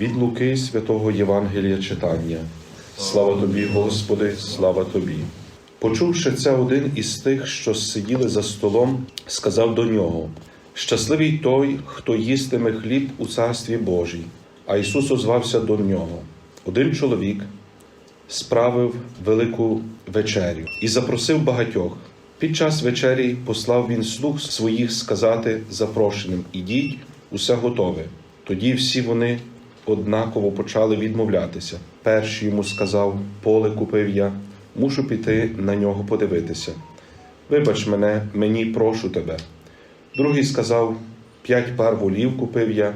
Від Луки святого Євангелія читання. Слава тобі, Господи, слава тобі. Почувши це, один із тих, що сиділи за столом, сказав до нього: Щасливий той, хто їстиме хліб у царстві Божій. А Ісус озвався до нього. Один чоловік справив велику вечерю і запросив багатьох. Під час вечері послав він слуг своїх сказати запрошеним: Ідіть, усе готове. Тоді всі вони однаково почали відмовлятися. Перший йому сказав: Поле купив я, мушу піти на нього подивитися. Вибач мене, мені прошу тебе. Другий сказав: П'ять пар волів купив я,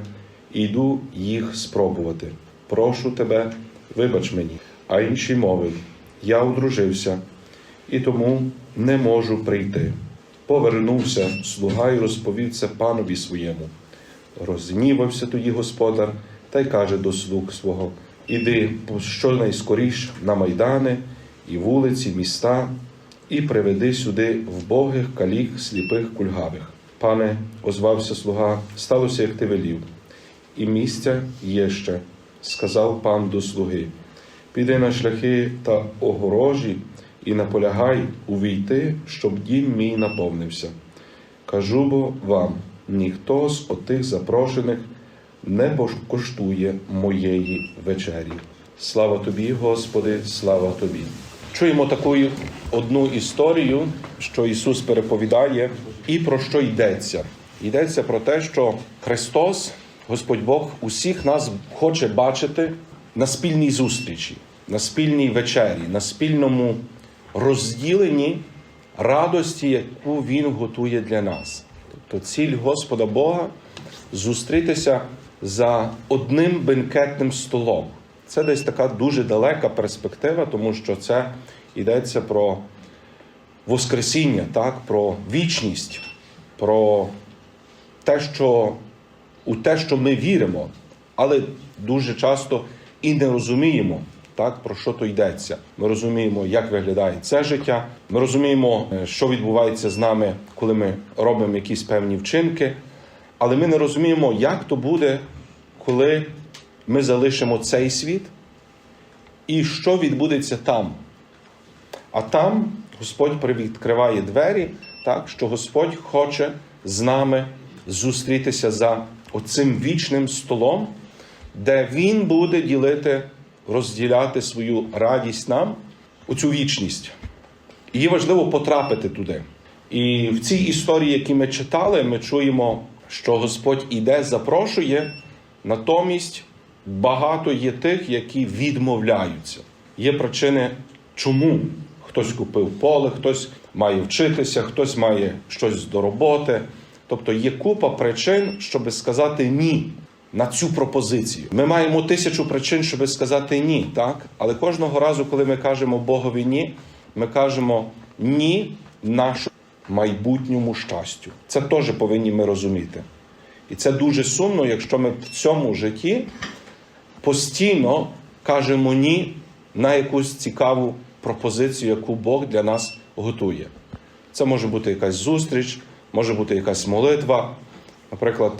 і йду їх спробувати. Прошу тебе, вибач мені. А інший мовив: Я одружився, і тому не можу прийти. Повернувся слуга і розповів це панові своєму. Розгнівався тоді господар та й каже до слуг свого: Іди щонайскоріш на майдани і вулиці, міста, і приведи сюди вбогих, калік, сліпих, кульгавих. Пане, озвався слуга, сталося, як ти велів. І місця є ще, сказав пан до слуги. Піди на шляхи та огорожі і наполягай увійти, щоб дім мій наповнився. Кажу бо вам, ніхто з отих запрошених не покоштує моєї вечері. Слава тобі, Господи, слава тобі. Чуємо таку одну історію, що Ісус переповідає, і про що йдеться. Йдеться про те, що Христос, Господь Бог, усіх нас хоче бачити на спільній зустрічі, на спільній вечері, на спільному розділенні радості, яку Він готує для нас. Тобто ціль Господа Бога зустрітися за одним бенкетним столом. Це десь така дуже далека перспектива, тому що це йдеться про Воскресіння, так, про вічність, про те, що у те, що ми віримо, але дуже часто і не розуміємо, так, про що то йдеться. Ми розуміємо, як виглядає це життя. Ми розуміємо, е, що відбувається з нами, коли ми робимо якісь певні вчинки, але ми не розуміємо, як то буде, коли ми залишимо цей світ, і що відбудеться там. А там Господь привідкриває двері, так, що Господь хоче з нами зустрітися за оцим вічним столом, де Він буде ділити, розділяти свою радість нам у цю вічність. І важливо потрапити туди. І в цій історії, які ми читали, ми чуємо, що Господь іде, запрошує, натомість багато є тих, які відмовляються. Є причини, чому хтось купив поле, хтось має вчитися, хтось має щось до роботи. Тобто є купа причин, щоб сказати ні на цю пропозицію. Ми маємо тисячу причин, щоб сказати ні, так? Але кожного разу, коли ми кажемо Богові ні, ми кажемо ні нашому майбутньому щастю. Це теж повинні ми розуміти. І це дуже сумно, якщо ми в цьому житті постійно кажемо ні на якусь цікаву пропозицію, яку Бог для нас готує. Це може бути якась зустріч, може бути якась молитва. Наприклад,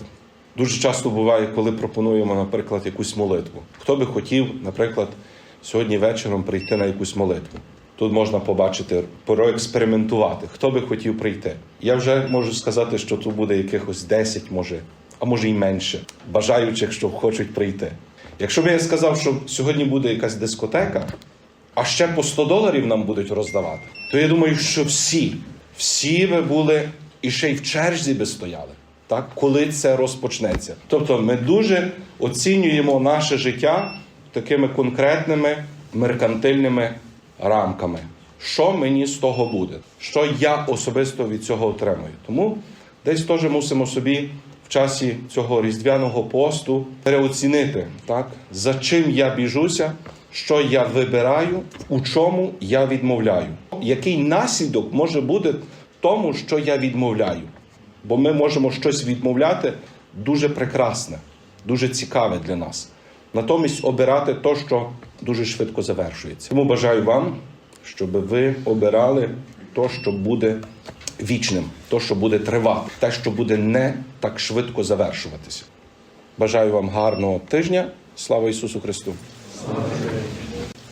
дуже часто буває, коли пропонуємо, наприклад, якусь молитву. Хто би хотів, наприклад, сьогодні вечором прийти на якусь молитву. Тут можна побачити, проекспериментувати, хто би хотів прийти. Я вже можу сказати, що тут буде якихось 10, може, а може й менше, бажаючих, що хочуть прийти. Якщо б я сказав, що сьогодні буде якась дискотека, а ще по 100 доларів нам будуть роздавати, то я думаю, що всі, всі би були і ще й в черзі би стояли, так, коли це розпочнеться. Тобто ми дуже оцінюємо наше життя такими конкретними меркантильними рамками. Що мені з того буде? Що я особисто від цього отримую? Тому десь теж мусимо собі в часі цього різдвяного посту переоцінити, так? за чим я біжуся, що я вибираю, у чому я відмовляю. Який наслідок може бути тому, що я відмовляю? Бо ми можемо щось відмовляти дуже прекрасне, дуже цікаве для нас. Натомість обирати те, що дуже швидко завершується. Тому бажаю вам, щоб ви обирали те, що буде вічним, те, що буде тривати, те, що буде не так швидко завершуватися. Бажаю вам гарного тижня Слава Ісусу Христу!